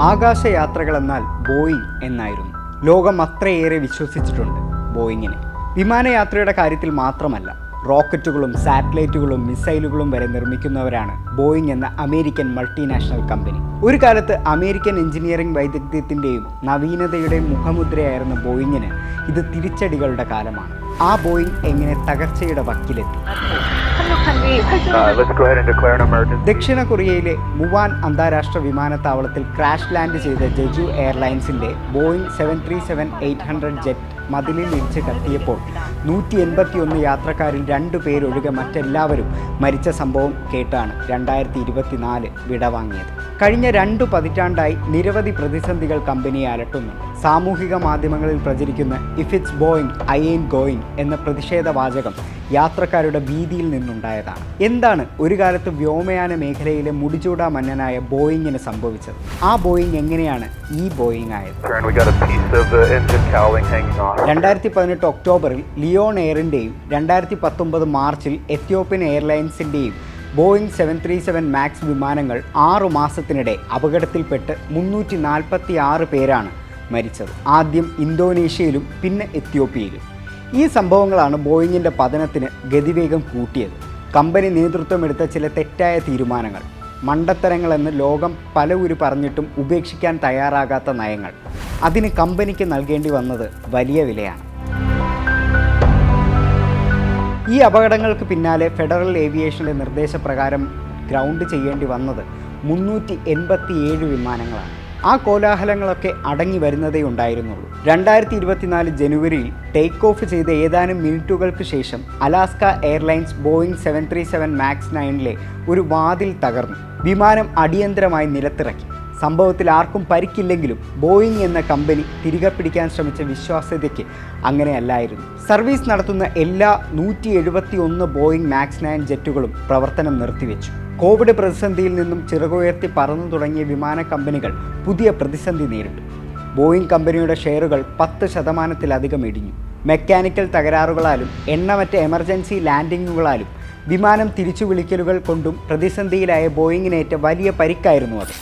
ആകാശയാത്രകൾ എന്നാൽ ബോയിങ് എന്നായിരുന്നു. ലോകം അത്രയേറെ വിശ്വസിച്ചിട്ടുണ്ട് ബോയിങ്ങിനെ. വിമാനയാത്രയുടെ കാര്യത്തിൽ മാത്രമല്ല റോക്കറ്റുകളും സാറ്റലൈറ്റുകളും മിസൈലുകളും വരെ നിർമ്മിക്കുന്നവരാണ് ബോയിങ് എന്ന അമേരിക്കൻ മൾട്ടിനാഷണൽ കമ്പനി. ഒരു കാലത്ത് അമേരിക്കൻ എഞ്ചിനീയറിംഗ് വൈദഗ്ധ്യത്തിന്റെയും നവീനതയുടെയും മുഖമുദ്രയായിരുന്ന ബോയിങ്ങിന് ഇത് തിരിച്ചടികളുടെ കാലമാണ്. ആ ബോയിങ് എങ്ങനെ തകർച്ചയുടെ വക്കിലെത്തി? Uh. ദക്ഷിണ കൊറിയയിലെ മുവാൻ അന്താരാഷ്ട്ര വിമാനത്താവളത്തിൽ ക്രാഷ് ലാൻഡ് ചെയ്ത Jeju എയർലൈൻസിന്റെ Boeing seven three seven eight hundred jet മതിലിൽ ഇടിച്ച് കത്തിയപ്പോൾ നൂറ്റി എൺപത്തിയൊന്ന് യാത്രക്കാരിൽ രണ്ടു പേരൊഴികെ മറ്റെല്ലാവരും മരിച്ച സംഭവം കേട്ടാണ് രണ്ടായിരത്തി ഇരുപത്തിനാല് വിടവാങ്ങിയത് കഴിഞ്ഞ രണ്ടു പതിറ്റാണ്ടായി നിരവധി പ്രതിസന്ധികൾ കമ്പനിയെ അലട്ടുന്നുണ്ട് സാമൂഹിക മാധ്യമങ്ങളിൽ പ്രചരിക്കുന്ന if it's Boeing I N going എന്ന പ്രതിഷേധ വാചകം യാത്രക്കാരുടെ ഭീതിയിൽ നിന്നുണ്ടായതാണ്. എന്താണ് ഒരു കാലത്ത് വ്യോമയാന മേഖലയിലെ മുടിചൂടാ മന്നനായ ബോയിങ്ങിന് സംഭവിച്ചത്? ആ ബോയിങ് എങ്ങനെയാണ് ഈ ബോയിങ് ആയത്. രണ്ടായിരത്തി പതിനെട്ട് ഒക്ടോബറിൽ ലിയോൺ എയറിന്റെയും രണ്ടായിരത്തി പത്തൊമ്പത് മാർച്ചിൽ Ethiopian എയർലൈൻസിന്റെയും Boeing seven three seven max വിമാനങ്ങൾ ആറു മാസത്തിനിടെ അപകടത്തിൽപ്പെട്ട് മുന്നൂറ്റി നാൽപ്പത്തി ആറ് പേരാണ് മരിച്ചത്. ആദ്യം ഇന്തോനേഷ്യയിലും പിന്നെ എത്യോപ്യയിലും. ഈ സംഭവങ്ങളാണ് ബോയിങ്ങിന്റെ പതനത്തിന് ഗതിവേഗം കൂട്ടിയത്. കമ്പനി നേതൃത്വം എടുത്ത ചില തെറ്റായ തീരുമാനങ്ങൾ. മണ്ടത്തരങ്ങളെന്ന് ലോകം പല ഉരു പറഞ്ഞിട്ടും ഉപേക്ഷിക്കാൻ തയ്യാറാകാത്ത നയങ്ങൾ. അതിന് കമ്പനിക്ക് നൽകേണ്ടി വന്നത് വലിയ വിലയാണ്. ഈ അപകടങ്ങൾക്ക് പിന്നാലെ ഫെഡറൽ ഏവിയേഷന്റെ നിർദ്ദേശപ്രകാരം ഗ്രൗണ്ട് ചെയ്യേണ്ടി വന്നത് മുന്നൂറ്റി എൺപത്തിയേഴ് വിമാനങ്ങളാണ്. ആ കോലാഹലങ്ങളൊക്കെ അടങ്ങി വരുന്നതേ ഉണ്ടായിരുന്നുള്ളൂ. രണ്ടായിരത്തി ഇരുപത്തിനാല് ജനുവരിയിൽ ടേക്ക് ഓഫ് ചെയ്ത ഏതാനും മിനിറ്റുകൾക്ക് ശേഷം Alaska airlines Boeing seven three seven max നയനിലെ ഒരു വാതിൽ തകർന്നു. വിമാനം അടിയന്തരമായി നിലത്തിറക്കി. സംഭവത്തിൽ ആർക്കും പരിക്കില്ലെങ്കിലും ബോയിങ് എന്ന കമ്പനി തിരികെ പിടിക്കാൻ ശ്രമിച്ച വിശ്വാസ്യതയ്ക്ക് അങ്ങനെയല്ലായിരുന്നു. സർവീസ് നടത്തുന്ന എല്ലാ നൂറ്റി ബോയിങ് മാക്സ് നയൻ ജെറ്റുകളും പ്രവർത്തനം നിർത്തിവെച്ചു. കോവിഡ് പ്രതിസന്ധിയിൽ നിന്നും ചിറകുയർത്തി പറന്നു തുടങ്ങിയ വിമാന കമ്പനികൾ പുതിയ പ്രതിസന്ധി നേരിട്ടു. ബോയിങ് കമ്പനിയുടെ ഷെയറുകൾ പത്ത് ശതമാനത്തിലധികം ഇടിഞ്ഞു. മെക്കാനിക്കൽ തകരാറുകളാലും എണ്ണമറ്റ എമർജൻസി ലാൻഡിങ്ങുകളാലും വിമാനം തിരിച്ചു വിളിക്കലുകൾ കൊണ്ടും പ്രതിസന്ധിയിലായ ബോയിങ്ങിനേറ്റ വലിയ പരിക്കായിരുന്നു അത്.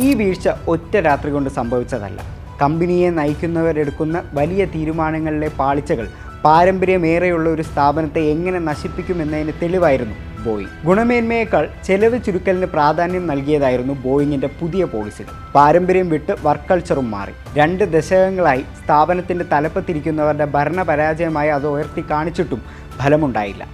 ഈ വീഴ്ച ഒറ്റ രാത്രി കൊണ്ട് സംഭവിച്ചതല്ല. കമ്പനിയെ നയിക്കുന്നവരെടുക്കുന്ന വലിയ തീരുമാനങ്ങളിലെ പാളിച്ചകൾ പാരമ്പര്യമേറെയുള്ള ഒരു സ്ഥാപനത്തെ എങ്ങനെ നശിപ്പിക്കുമെന്നതിന് തെളിവായിരുന്നു ബോയിങ്. ഗുണമേന്മയേക്കാൾ ചെലവ് ചുരുക്കലിന് പ്രാധാന്യം നൽകിയതായിരുന്നു ബോയിങ്ങിന്റെ പുതിയ പോളിസികൾ. പാരമ്പര്യം വിട്ട് വർക്ക് കൾച്ചറും മാറി. രണ്ട് ദശകങ്ങളായി സ്ഥാപനത്തിന്റെ തലപ്പത്തിരിക്കുന്നവരുടെ ഭരണപരാജയമായി അത് ഉയർത്തി കാണിച്ചിട്ടും ഫലമുണ്ടായില്ല.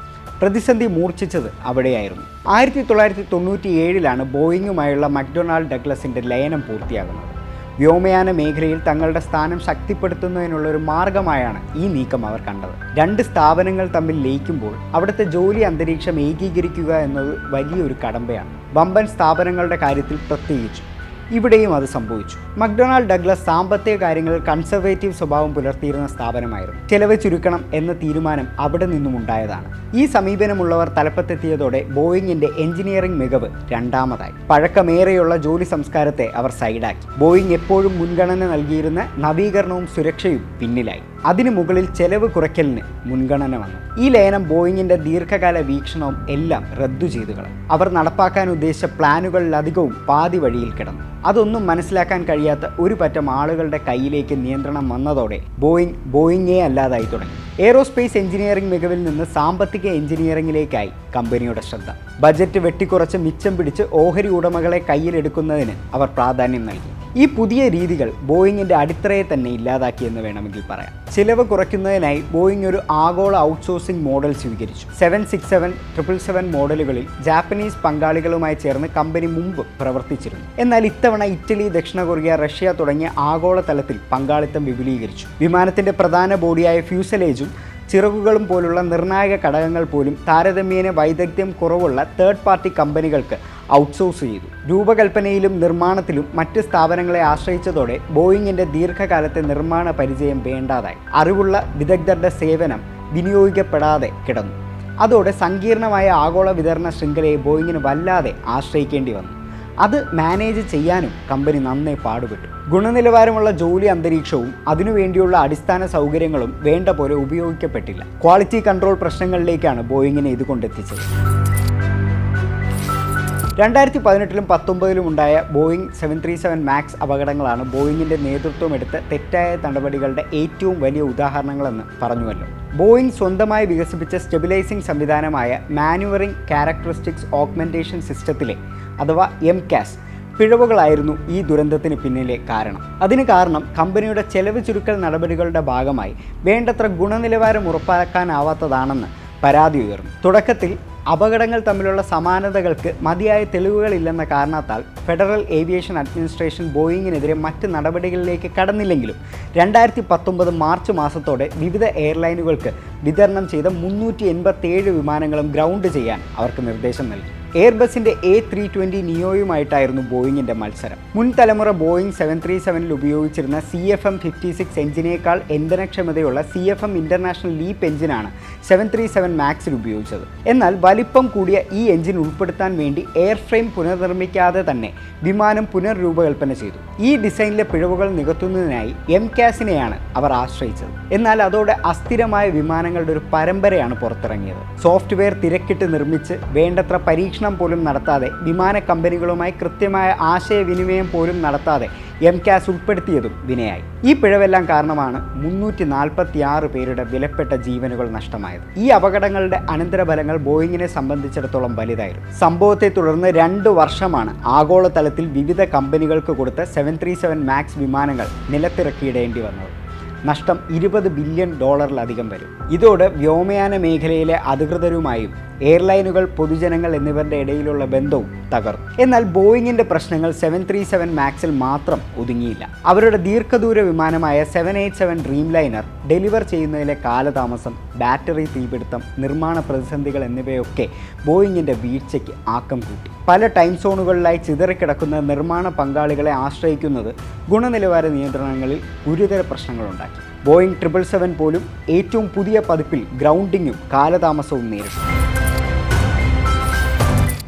പ്രതിസന്ധി മൂർച്ഛിച്ചത് അവിടെയായിരുന്നു. ആയിരത്തി തൊള്ളായിരത്തി തൊണ്ണൂറ്റി ഏഴിലാണ് ബോയിങ്ങുമായുള്ള മക്ഡൊണാൾഡ് ഡഗ്ലസിന്റെ ലയനം പൂർത്തിയാകുന്നത്. വ്യോമയാന മേഖലയിൽ തങ്ങളുടെ സ്ഥാനം ശക്തിപ്പെടുത്തുന്നതിനുള്ള ഒരു മാർഗമായാണ് ഈ നീക്കം അവർ കണ്ടത്. രണ്ട് സ്ഥാപനങ്ങൾ തമ്മിൽ ലയിക്കുമ്പോൾ അവിടുത്തെ ജോലി അന്തരീക്ഷം ഏകീകരിക്കുക എന്നത് വലിയൊരു കടമ്പയാണ്. വമ്പൻ സ്ഥാപനങ്ങളുടെ കാര്യത്തിൽ പ്രത്യേകിച്ചു. ഇവിടെയും അത് സംഭവിച്ചു. മക്ഡൊണാൾഡ് ഡഗ്ലസ് സാമ്പത്തിക കാര്യങ്ങളിൽ കൺസർവേറ്റീവ് സ്വഭാവം പുലർത്തിയിരുന്ന സ്ഥാപനമായിരുന്നു. ചെലവ് ചുരുക്കണം എന്ന തീരുമാനം അവിടെ നിന്നും ഉണ്ടായതാണ്. ഈ സമീപനമുള്ളവർ തലപ്പത്തെത്തിയതോടെ ബോയിങ്ങിന്റെ എഞ്ചിനീയറിംഗ് മികവ് രണ്ടാമതായി. പഴക്കമേറെയുള്ള ജോലി സംസ്കാരത്തെ അവർ സൈഡാക്കി. ബോയിങ് എപ്പോഴും മുൻഗണന നൽകിയിരുന്ന നവീകരണവും സുരക്ഷയും പിന്നിലായി. അതിനു മുകളിൽ ചെലവ് കുറയ്ക്കലിന് മുൻഗണന വന്നു. ഈ ലയനം ബോയിങ്ങിന്റെ ദീർഘകാല വീക്ഷണവും എല്ലാം റദ്ദു ചെയ്തു കളഞ്ഞു. അവർ നടപ്പാക്കാൻ ഉദ്ദേശിച്ച പ്ലാനുകളിലധികവും പാതി വഴിയിൽ കിടന്നു. അതൊന്നും മനസ്സിലാക്കാൻ കഴിയാത്ത ഒരു പറ്റം ആളുകളുടെ കയ്യിലേക്ക് നിയന്ത്രണം വന്നതോടെ ബോയിങ് ബോയിങ്ങേ അല്ലാതായി തുടങ്ങി. എയ്റോസ്പേസ് എഞ്ചിനീയറിംഗ് മികവിൽ നിന്ന് സാമ്പത്തിക എഞ്ചിനീയറിംഗിലേക്കായി കമ്പനിയുടെ ശ്രദ്ധ. ബജറ്റ് വെട്ടിക്കുറച്ച് മിച്ചം പിടിച്ച് ഓഹരി ഉടമകളെ കയ്യിലെടുക്കുന്നതിന് അവർ പ്രാധാന്യം നൽകി. ഈ പുതിയ രീതികൾ ബോയിങ്ങിന്റെ അടിത്തറയെ തന്നെ ഇല്ലാതാക്കിയെന്ന് വേണമെങ്കിൽ പറയാം. ചിലവ് കുറയ്ക്കുന്നതിനായി ബോയിങ് ഒരു ആഗോള ഔട്ട്സോഴ്സിംഗ് മോഡൽ സ്വീകരിച്ചു. Seven six seven triple seven മോഡലുകളിൽ ജാപ്പനീസ് പങ്കാളികളുമായി ചേർന്ന് കമ്പനി മുമ്പ് പ്രവർത്തിച്ചിരുന്നു. എന്നാൽ ഇത്തവണ ഇറ്റലി ദക്ഷിണ കൊറിയ റഷ്യ തുടങ്ങിയ ആഗോള തലത്തിൽ പങ്കാളിത്തം വിപുലീകരിച്ചു. വിമാനത്തിന്റെ പ്രധാന ബോഡിയായ ഫ്യൂസലേജും ചിറകുകളും പോലുള്ള നിർണായക ഘടകങ്ങൾ പോലും താരതമ്യേന വൈദഗ്ധ്യം കുറവുള്ള തേർഡ് പാർട്ടി കമ്പനികൾക്ക് ഔട്ട്സോഴ്സ് ചെയ്തു. രൂപകൽപ്പനയിലും നിർമ്മാണത്തിലും മറ്റ് സ്ഥാപനങ്ങളെ ആശ്രയിച്ചതോടെ ബോയിങ്ങിന്റെ ദീർഘകാലത്തെ നിർമ്മാണ പരിചയം വേണ്ടാതായി. അറിവുള്ള വിദഗ്ധരുടെ സേവനം വിനിയോഗിക്കപ്പെടാതെ കിടന്നു. അതോടെ സങ്കീർണമായ ആഗോള വിതരണ ശൃംഖലയെ ബോയിങ്ങിന് വല്ലാതെ ആശ്രയിക്കേണ്ടി വന്നു. അത് മാനേജ് ചെയ്യാനും കമ്പനി നന്നേ പാടുപെട്ടു. ഗുണനിലവാരമുള്ള ജോലി അന്തരീക്ഷവും അതിനുവേണ്ടിയുള്ള അടിസ്ഥാന സൗകര്യങ്ങളും വേണ്ട പോലെ ഉപയോഗിക്കപ്പെട്ടില്ല. ക്വാളിറ്റി കൺട്രോൾ പ്രശ്നങ്ങളിലേക്കാണ് ബോയിങ്ങിനെ ഇത് കൊണ്ടെത്തിച്ചത് രണ്ടായിരത്തി പതിനെട്ടിലും പത്തൊമ്പതിലും ഉണ്ടായ Boeing seven three seven max അപകടങ്ങളാണ് ബോയിങ്ങിന്റെ നേതൃത്വം എടുത്ത് തെറ്റായ നടപടികളുടെ ഏറ്റവും വലിയ ഉദാഹരണങ്ങളെന്ന് പറഞ്ഞുവല്ലോ. ബോയിങ് സ്വന്തമായി വികസിപ്പിച്ച സ്റ്റെബിലൈസിംഗ് സംവിധാനമായ മാനുവറിംഗ് ക്യാരക്ടറിസ്റ്റിക്സ് ഓഗ്മെന്റേഷൻ സിസ്റ്റത്തിലെ അഥവാ എം കാസ് പിഴവുകളായിരുന്നു ഈ ദുരന്തത്തിന് പിന്നിലെ കാരണം. അതിന് കാരണം കമ്പനിയുടെ ചെലവ് ചുരുക്കൽ നടപടികളുടെ ഭാഗമായി വേണ്ടത്ര ഗുണനിലവാരം ഉറപ്പാക്കാനാവാത്തതാണെന്ന് പരാതി ഉയർന്നു. തുടക്കത്തിൽ അപകടങ്ങൾ തമ്മിലുള്ള സമാനതകൾക്ക് മതിയായ തെളിവുകളില്ലെന്ന കാരണത്താൽ ഫെഡറൽ ഏവിയേഷൻ അഡ്മിനിസ്ട്രേഷൻ ബോയിങ്ങിനെതിരെ മറ്റ് നടപടികളിലേക്ക് കടന്നില്ലെങ്കിലും രണ്ടായിരത്തി പത്തൊമ്പത് മാർച്ച് മാസത്തോടെ വിവിധ എയർലൈനുകൾക്ക് വിതരണം ചെയ്ത മുന്നൂറ്റി വിമാനങ്ങളും ഗ്രൗണ്ട് ചെയ്യാൻ അവർക്ക് നിർദ്ദേശം നൽകി. എയർബസിന്റെ എ ത്രീ ട്വന്റി നിയോയുമായിട്ടായിരുന്നു ബോയിങ്ങിന്റെ മത്സരം. മുൻ തലമുറ ബോയിങ് സെവൻ ത്രീ സെവനിൽ ഉപയോഗിച്ചിരുന്ന C F M fifty six എഞ്ചിനേക്കാൾ ഇന്ധനക്ഷമതയുള്ള C F M international leap എഞ്ചിനാണ് സെവൻ ത്രീ സെവൻ മാക്സിൽ ഉപയോഗിച്ചത്. എന്നാൽ വലിപ്പം കൂടിയ ഈ എഞ്ചിൻ ഉൾപ്പെടുത്താൻ വേണ്ടി എയർ ഫ്രെയിം പുനർനിർമ്മിക്കാതെ തന്നെ വിമാനം പുനർരൂപകൽപ്പന ചെയ്തു. ഈ ഡിസൈനിലെ പിഴവുകൾ നികത്തുന്നതിനായി എം കാസിനെയാണ് അവർ ആശ്രയിച്ചത്. എന്നാൽ അതോടെ അസ്ഥിരമായ വിമാനങ്ങളുടെ ഒരു പരമ്പരയാണ് പുറത്തിറങ്ങിയത്. സോഫ്റ്റ്വെയർ തിരക്കിട്ട് നിർമ്മിച്ച് വേണ്ടത്ര പരീക്ഷണം പോലും നടത്താതെ വിമാന കമ്പനികളുമായി കൃത്യമായ ആശയവിനിമയം പോലും നടത്താതെ എം ക്യാസ് ഉൾപ്പെടുത്തിയതും വിനയായി. ഈ പിഴവെല്ലാം കാരണമാണ് മുന്നൂറ്റി നാൽപ്പത്തി ആറ് പേരുടെ വിലപ്പെട്ട ജീവനുകൾ നഷ്ടമായത്. ഈ അപകടങ്ങളുടെ അനന്തരഫലങ്ങൾ ബോയിങ്ങിനെ സംബന്ധിച്ചിടത്തോളം വലുതായിരുന്നു. സംഭവത്തെ തുടർന്ന് രണ്ട് വർഷമാണ് ആഗോളതലത്തിൽ വിവിധ കമ്പനികൾക്ക് കൊടുത്ത സെവൻ ത്രീ സെവൻ മാക്സ് വിമാനങ്ങൾ നിലത്തിറക്കിയിടേണ്ടി വന്നത്. നഷ്ടം ഇരുപത് ബില്യൺ ഡോളറിലധികം വരും. ഇതോടെ വ്യോമയാന മേഖലയിലെ അധികൃതരുമായും എയർലൈനുകൾ പൊതുജനങ്ങൾ എന്നിവരുടെ ഇടയിലുള്ള ബന്ധവും തകർന്നു. എന്നാൽ ബോയിങ്ങിന്റെ പ്രശ്നങ്ങൾ സെവൻ ത്രീ സെവൻ മാക്സിൽ മാത്രം ഒതുങ്ങിയില്ല. അവരുടെ ദീർഘദൂര വിമാനമായ seven eight seven dream liner deliver ചെയ്യുന്നതിലെ കാലതാമസം ബാറ്ററി തീപിടുത്തം നിർമ്മാണ പ്രതിസന്ധികൾ എന്നിവയൊക്കെ ബോയിങ്ങിന്റെ വീഴ്ചയ്ക്ക് ആക്കം കൂട്ടി. പല ടൈം സോണുകളിലായി ചിതറിക്കിടക്കുന്ന നിർമ്മാണ പങ്കാളികളെ ആശ്രയിക്കുന്നത് ഗുണനിലവാര നിയന്ത്രണങ്ങളിൽ ഗുരുതര പ്രശ്നങ്ങളുണ്ടാക്കി. ബോയിങ് ട്രിപ്പിൾ സെവൻ പോലും ഏറ്റവും പുതിയ പതിപ്പിൽ ഗ്രൗണ്ടിങ്ങും കാലതാമസവും നേരിട്ടു.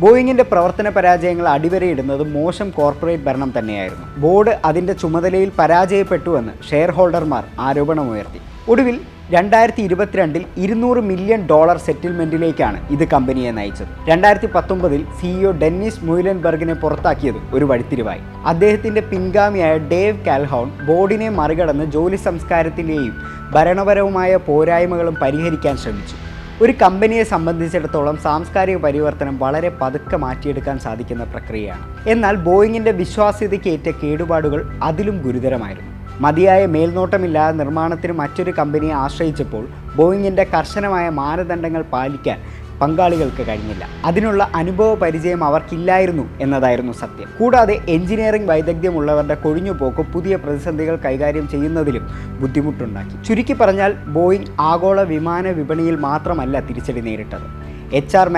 ബോയിങ്ങിന്റെ പ്രവർത്തന പരാജയങ്ങൾ അടിവരയിടുന്നത് മോശം കോർപ്പറേറ്റ് ഭരണം തന്നെയായിരുന്നു. ബോർഡ് അതിന്റെ ചുമതലയിൽ പരാജയപ്പെട്ടുവെന്ന് ഷെയർ ഹോൾഡർമാർ ആരോപണമുയർത്തി. ഒടുവിൽ രണ്ടായിരത്തി ഇരുപത്തിരണ്ടിൽ ഇരുന്നൂറ് മില്യൺ ഡോളർ സെറ്റിൽമെന്റിലേക്കാണ് ഇത് കമ്പനിയെ നയിച്ചത്. രണ്ടായിരത്തി പത്തൊമ്പതിൽ സിഇഒ ഡെന്നിസ് മുയിലൻബർഗിനെ പുറത്താക്കിയത് ഒരു വഴിത്തിരിവായി. അദ്ദേഹത്തിന്റെ പിൻഗാമിയായ ഡേവ് കാൽഹോൺ ബോർഡിനെ മറികടന്ന് ജോലി സംസ്കാരത്തിലെയും ഭരണപരവുമായ പോരായ്മകളും പരിഹരിക്കാൻ ശ്രമിച്ചു. ഒരു കമ്പനിയെ സംബന്ധിച്ചിടത്തോളം സാംസ്കാരിക പരിവർത്തനം വളരെ പതുക്കെ മാറ്റിയെടുക്കാൻ സാധിക്കുന്ന പ്രക്രിയയാണ്. എന്നാൽ ബോയിങ്ങിന്റെ വിശ്വാസ്യതയ്ക്കേറ്റ കേടുപാടുകൾ അതിലും ഗുരുതരമായിരുന്നു. മതിയായ മേൽനോട്ടമില്ലാതെ നിർമ്മാണത്തിന് മറ്റൊരു കമ്പനിയെ ആശ്രയിച്ചപ്പോൾ ബോയിങ്ങിന്റെ കർശനമായ മാനദണ്ഡങ്ങൾ പാലിക്കാൻ പങ്കാളികൾക്ക് കഴിഞ്ഞില്ല. അതിനുള്ള അനുഭവ പരിചയം അവർക്കില്ലായിരുന്നു എന്നതായിരുന്നു സത്യം. കൂടാതെ എഞ്ചിനീയറിംഗ് വൈദഗ്ധ്യമുള്ളവരുടെ കൊഴിഞ്ഞുപോക്ക് പുതിയ പ്രതിസന്ധികൾ കൈകാര്യം ചെയ്യുന്നതിലും ബുദ്ധിമുട്ടുണ്ടാക്കി. ചുരുക്കി പറഞ്ഞാൽ ബോയിങ് ആഗോള വിമാന വിപണിയിൽ മാത്രമല്ല തിരിച്ചടി നേരിട്ടത്. എച്ച് ആർ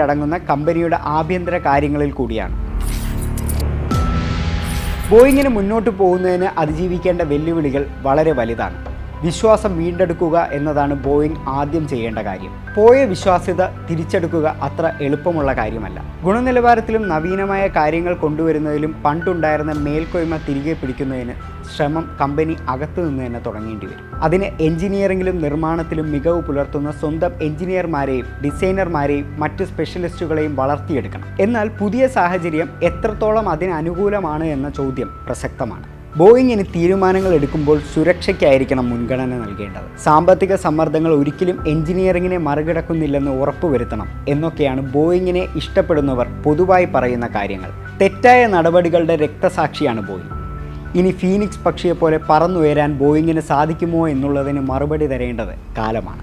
അടങ്ങുന്ന കമ്പനിയുടെ ആഭ്യന്തര കാര്യങ്ങളിൽ കൂടിയാണ്. ബോയിങ്ങിന് മുന്നോട്ട് പോകുന്നതിന് അതിജീവിക്കേണ്ട വെല്ലുവിളികൾ വളരെ വലുതാണ്. വിശ്വാസം വീണ്ടെടുക്കുക എന്നതാണ് ബോയിങ് ആദ്യം ചെയ്യേണ്ട കാര്യം. പോയ വിശ്വാസ്യത തിരിച്ചെടുക്കുക അത്ര എളുപ്പമുള്ള കാര്യമല്ല. ഗുണനിലവാരത്തിലും നവീനമായ കാര്യങ്ങൾ കൊണ്ടുവരുന്നതിലും പണ്ടുണ്ടായിരുന്ന മേൽക്കോയ്മ തിരികെ പിടിക്കുന്നതിന് ശ്രമം കമ്പനി അകത്തു നിന്ന് തന്നെ തുടങ്ങേണ്ടി വരും. അതിന് എഞ്ചിനീയറിംഗിലും നിർമ്മാണത്തിലും മികവ് പുലർത്തുന്ന സ്വന്തം എഞ്ചിനീയർമാരെയും ഡിസൈനർമാരെയും മറ്റ് സ്പെഷ്യലിസ്റ്റുകളെയും വളർത്തിയെടുക്കണം. എന്നാൽ പുതിയ സാഹചര്യം എത്രത്തോളം അതിന് അനുകൂലമാണ് എന്ന ചോദ്യം പ്രസക്തമാണ്. ബോയിങ്ങിന് തീരുമാനങ്ങൾ എടുക്കുമ്പോൾ സുരക്ഷയ്ക്കായിരിക്കണം മുൻഗണന നൽകേണ്ടത്. സാമ്പത്തിക സമ്മർദ്ദങ്ങൾ ഒരിക്കലും എഞ്ചിനീയറിംഗിനെ മറികടക്കുന്നില്ലെന്ന് ഉറപ്പുവരുത്തണം എന്നൊക്കെയാണ് ബോയിങ്ങിനെ ഇഷ്ടപ്പെടുന്നവർ പൊതുവായി പറയുന്ന കാര്യങ്ങൾ. തെറ്റായ നടപടികളുടെ രക്തസാക്ഷിയാണ് ബോയിങ്. ഇനി ഫീനിക്സ് പക്ഷിയെപ്പോലെ പറന്നുയരാൻ ബോയിങ്ങിന് സാധിക്കുമോ എന്നുള്ളതിന് മറുപടി തരേണ്ടത് കാലമാണ്.